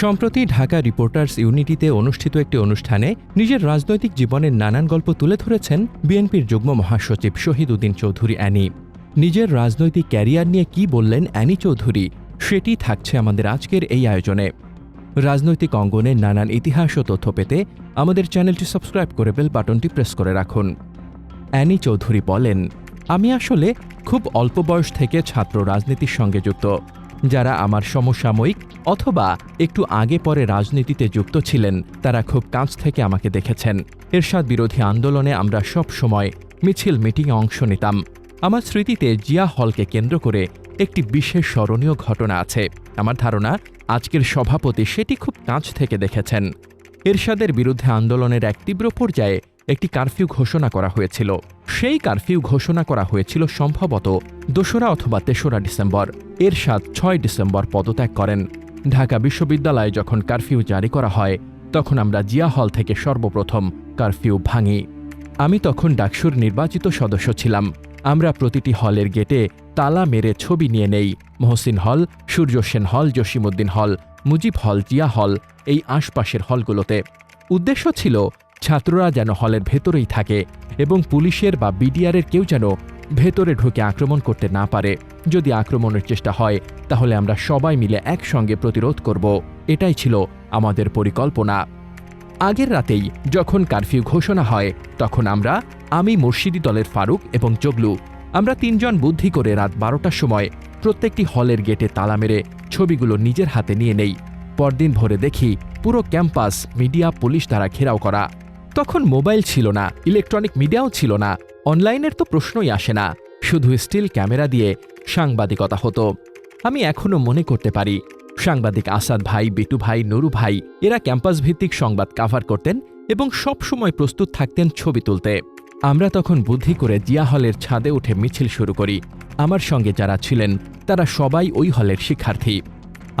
সম্প্রতি ঢাকা রিপোর্টার্স ইউনিটিতে অনুষ্ঠিত একটি অনুষ্ঠানে নিজের রাজনৈতিক জীবনের নানান গল্প তুলে ধরেছেন বিএনপির যুগ্ম মহাসচিব শহীদ উদ্দিন চৌধুরী অ্যানি। নিজের রাজনৈতিক ক্যারিয়ার নিয়ে কি বললেন অ্যানি চৌধুরী? সেটি থাকছে আমাদের আজকের এই আয়োজনে। রাজনৈতিক অঙ্গনে নানান ইতিহাস ও তথ্য পেতে আমাদের চ্যানেলটি সাবস্ক্রাইব করে বেল বাটনটি প্রেস করে রাখুন। অ্যানি চৌধুরী বলেন, আমি আসলে খুব অল্প বয়স থেকে ছাত্র রাজনীতির সঙ্গে যুক্ত। যারা আমার সমসাময়িক অথবা একটু আগে পরে রাজনীতিতে যুক্ত ছিলেন, তারা খুব কাছ থেকে আমাকে দেখেছেন। এরশাদ বিরোধী আন্দোলনে আমরা সব সময় মিছিল মিটিংয়ে অংশ নিতাম। আমার স্মৃতিতে জিয়া হলকে কেন্দ্র করে একটি বিশেষ স্মরণীয় ঘটনা আছে। আমার ধারণা, আজকের সভাপতি সেটি খুব কাছ থেকে দেখেছেন। এরশাদের বিরুদ্ধে আন্দোলনের এক তীব্র পর্যায়ে একটি কারফিউ ঘোষণা করা হয়েছিল। সেই কারফিউ ঘোষণা করা হয়েছিল সম্ভবত দোসরা অথবা তেসরা ডিসেম্বর। এর এরশাদ ছয় ডিসেম্বর পদত্যাগ করেন। ঢাকা বিশ্ববিদ্যালয়ে যখন কারফিউ জারি করা হয়, তখন আমরা জিয়া হল থেকে সর্বপ্রথম কারফিউ ভাঙি। আমি তখন ডাকসুর নির্বাচিত সদস্য ছিলাম। আমরা প্রতিটি হলের গেটে তালা মেরে ছবি নিয়ে নেই। মহসিন হল, সূর্য সেন হল জসিমুদ্দিন হল, মুজিব হল, জিয়া হল, এই আশপাশের হলগুলোতে। উদ্দেশ্য ছিল ছাত্ররা যেন হলের ভেতরেই থাকে এবং পুলিশের বা বিডিআরের কেউ যেন ভেতরে ঢুকে আক্রমণ করতে না পারে। যদি আক্রমণের চেষ্টা হয়, তাহলে আমরা সবাই মিলে একসঙ্গে প্রতিরোধ করব। এটাই ছিল আমাদের পরিকল্পনা। আগের রাতেই যখন কারফিউ ঘোষণা হয়, তখন আমরা, আমি মুর্শিদি দলের ফারুক এবং জগলু, আমরা তিনজন বুদ্ধি করে রাত বারোটার সময় প্রত্যেকটি হলের গেটে তালা মেরে ছবিগুলো নিজের হাতে নিয়ে নেই। পরদিন ভোরে দেখি পুরো ক্যাম্পাস মিডিয়া পুলিশ দ্বারা ঘেরাও করা। তখন মোবাইল ছিল না, ইলেকট্রনিক মিডিয়াও ছিল না, অনলাইনের তো প্রশ্নই আসে না, শুধু স্টিল ক্যামেরা দিয়ে সাংবাদিকতা হতো। আমি এখনও মনে করতে পারি, সাংবাদিক আসাদ ভাই, বিটু ভাই, নুরু ভাই, এরা ক্যাম্পাস ভিত্তিক সংবাদ কাভার করতেন এবং সব সময় প্রস্তুত থাকতেন ছবি তুলতে। আমরা তখন বুদ্ধি করে জিয়া হলের ছাদে উঠে মিছিল শুরু করি। আমার সঙ্গে যারা ছিলেন, তারা সবাই ওই হলের শিক্ষার্থী।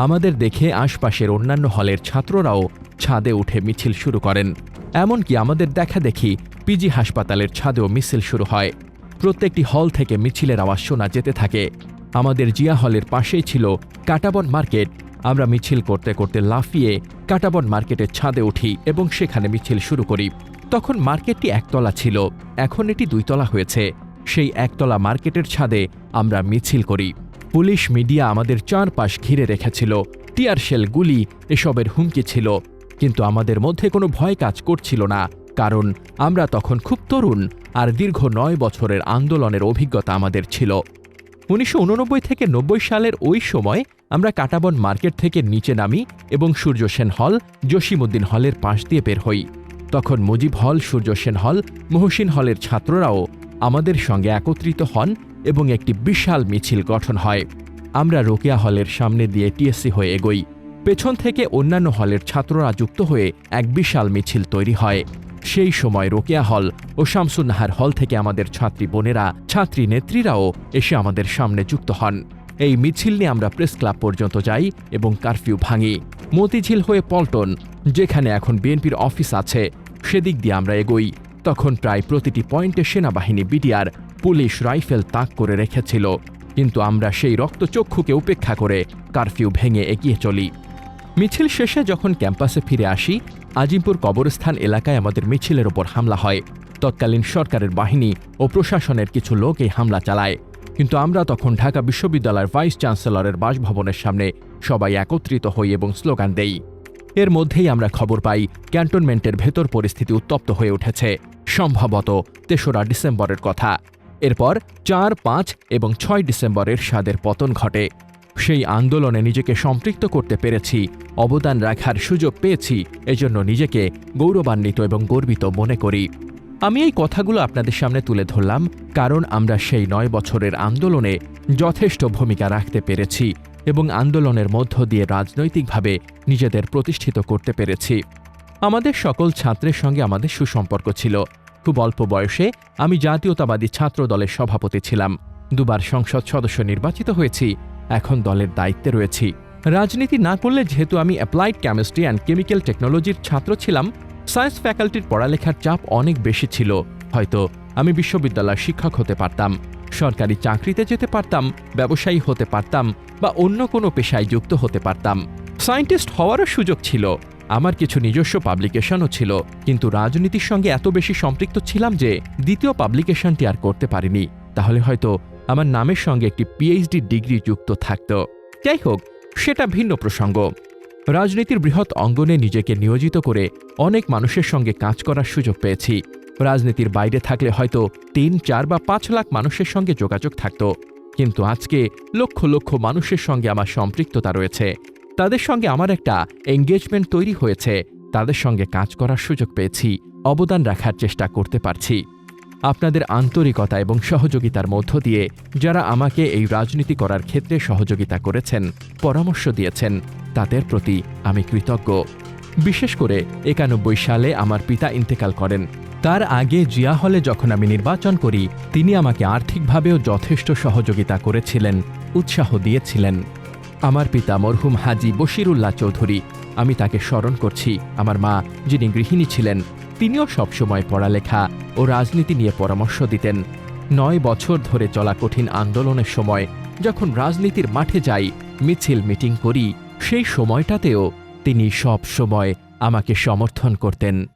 আমাদের দেখে আশপাশের অন্যান্য হলের ছাত্ররাও ছাদে উঠে মিছিল শুরু করেন। এমনকি আমাদের দেখা দেখি পিজি হাসপাতালের ছাদেও মিছিল শুরু হয়। প্রত্যেকটি হল থেকে মিছিলের আওয়াজ শোনা যেতে থাকে। আমাদের জিয়া হলের পাশেই ছিল কাটাবন মার্কেট। আমরা মিছিল করতে করতে লাফিয়ে কাটাবন মার্কেটের ছাদে উঠি এবং সেখানে মিছিল শুরু করি। তখন মার্কেটটি একতলা ছিল। এখন এটি দুইতলা হয়েছে। সেই একতলা মার্কেটের ছাদে আমরা মিছিল করি। পুলিশ, মিডিয়া আমাদের চারপাশ ঘিরে রেখেছিল। টিয়ারশেল গুলি, এসবের হুমকি ছিল। কিন্তু আমাদের মধ্যে কোনো ভয় কাজ করছিল না, কারণ আমরা তখন খুব তরুণ আর দীর্ঘ নয় বছরের আন্দোলনের অভিজ্ঞতা আমাদের ছিল। উনিশশো উননব্বই থেকে নব্বই সালের ওই সময় আমরা কাটাবন মার্কেট থেকে নিচে নামি এবং সূর্য সেন হল জসিমুদ্দিন হলের পাশ দিয়ে বের হই। তখন মুজিব হল, সূর্য সেন হল, মহসিন হলের ছাত্ররাও আমাদের সঙ্গে একত্রিত হন এবং একটি বিশাল মিছিল গঠন হয়। আমরা রোকেয়া হলের সামনে দিয়ে টিএসসি হয়ে এগোই। পেছন থেকে অন্যান্য হলের ছাত্ররা যুক্ত হয়ে এক বিশাল মিছিল তৈরি হয়। সেই সময় রোকেয়া হল ও শামসুন্নাহার হল থেকে আমাদের ছাত্রী বোনেরা, ছাত্রী নেত্রীরাও এসে আমাদের সামনে যুক্ত হন। এই মিছিল নিয়ে আমরা প্রেস ক্লাব পর্যন্ত যাই এবং কারফিউ ভাঙি। মতিঝিল হয়ে পল্টন, যেখানে এখন বিএনপির অফিস আছে, সেদিক দিয়ে আমরা এগোই। তখন প্রায় প্রতিটি পয়েন্টে সেনাবাহিনী বিডিআর পুলিশ রাইফেল তাক করে রেখেছিল। কিন্তু আমরা সেই রক্তচক্ষুকে উপেক্ষা করে কারফিউ ভেঙে এগিয়ে চলি। মিছিল শেষে যখন ক্যাম্পাসে ফিরে আসি, আজিমপুর কবরস্থান এলাকায় আমাদের মিছিলের ওপর হামলা হয়। তৎকালীন সরকারের বাহিনী ও প্রশাসনের কিছু লোক এই হামলা চালায়। কিন্তু আমরা তখন ঢাকা বিশ্ববিদ্যালয়ের ভাইস চ্যান্সেলরের বাসভবনের সামনে সবাই একত্রিত হই এবং স্লোগান দেই। এর মধ্যেই আমরা খবর পাই, ক্যান্টনমেন্টের ভেতর পরিস্থিতি উত্তপ্ত হয়ে উঠেছে। সম্ভবত তেসরা ডিসেম্বরের কথা। এরপর চার, পাঁচ এবং ছয় ডিসেম্বরের স্বাদের পতন ঘটে। সেই আন্দোলনে নিজেকে সম্পৃক্ত করতে পেরেছি, অবদান রাখার সুযোগ পেয়েছি, এজন্য নিজেকে গৌরবান্বিত এবং গর্বিত মনে করি। আমি এই কথাগুলো আপনাদের সামনে তুলে ধরলাম কারণ আমরা সেই নয় বছরের আন্দোলনে যথেষ্ট ভূমিকা রাখতে পেরেছি এবং আন্দোলনের মধ্য দিয়ে রাজনৈতিকভাবে নিজেদের প্রতিষ্ঠিত করতে পেরেছি। আমাদের সকল ছাত্রের সঙ্গে আমাদের সুসম্পর্ক ছিল। খুব অল্প বয়সে আমি জাতীয়তাবাদী ছাত্র দলের সভাপতি ছিলাম। দুবার সংসদ সদস্য নির্বাচিত হয়েছি। এখন দলের দায়িত্বে রয়েছি। রাজনীতি না করলে যেহেতু আমি অ্যাপ্লাইড কেমিস্ট্রি অ্যান্ড কেমিক্যাল টেকনোলজির ছাত্র ছিলাম সায়েন্স ফ্যাকাল্টির পড়ালেখার চাপ অনেক বেশি ছিল। হয়তো আমি বিশ্ববিদ্যালয়ের শিক্ষক হতে পারতাম, সরকারি চাকরিতে যেতে পারতাম, ব্যবসায়ী হতে পারতাম বা অন্য কোনো পেশায় যুক্ত হতে পারতাম। সায়েন্টিস্ট হওয়ারও সুযোগ ছিল, আমার কিছু নিজস্ব পাবলিকেশনও ছিল, কিন্তু রাজনীতির সঙ্গে এত বেশি সম্পৃক্ত ছিলাম যে দ্বিতীয় পাবলিকেশনটি আর করতে পারিনি। তাহলে হয়তো আমার নামের সঙ্গে একটি পিএইচডি ডিগ্রি যুক্ত থাকত। যাই হোক সেটা ভিন্ন প্রসঙ্গ। রাজনীতির বৃহৎ অঙ্গনে নিজেকে নিয়োজিত করে অনেক মানুষের সঙ্গে কাজ করার সুযোগ পেয়েছি। রাজনীতির বাইরে থাকলে হয়তো তিন, চার বা পাঁচ লাখ মানুষের সঙ্গে যোগাযোগ থাকত। কিন্তু আজকে লক্ষ লক্ষ মানুষের সঙ্গে আমার সম্পৃক্ততা রয়েছে। তাদের সঙ্গে আমার একটা এঙ্গেজমেন্ট তৈরি হয়েছে। তাদের সঙ্গে কাজ করার সুযোগ পেয়েছি। অবদান রাখার চেষ্টা করতে পারছি। আপনাদের আন্তরিকতা এবং সহযোগিতার মধ্য দিয়ে যারা আমাকে এই রাজনীতি করার ক্ষেত্রে সহযোগিতা করেছেন, পরামর্শ দিয়েছেন, তাদের প্রতি আমি কৃতজ্ঞ। বিশেষ করে একানব্বই সালে আমার পিতা ইন্তেকাল করেন। তার আগে জিয়া হলে যখন আমি নির্বাচন করি, তিনি আমাকে আর্থিকভাবেও যথেষ্ট সহযোগিতা করেছিলেন, উৎসাহ দিয়েছিলেন। আমার পিতা মরহুম হাজি বশিরুল্লাহ চৌধুরী, আমি তাকে স্মরণ করছি। আমার মা, যিনি গৃহিণী ছিলেন তিনিও সবসময় পড়ালেখা ও রাজনীতি নিয়ে পরামর্শ দিতেন। নয় বছর ধরে চলা কঠিন আন্দোলনের সময় যখন রাজনীতির মাঠে যাই, মিছিল মিটিং করি, সেই সময়টাতেও তিনি সব সময় আমাকে সমর্থন করতেন।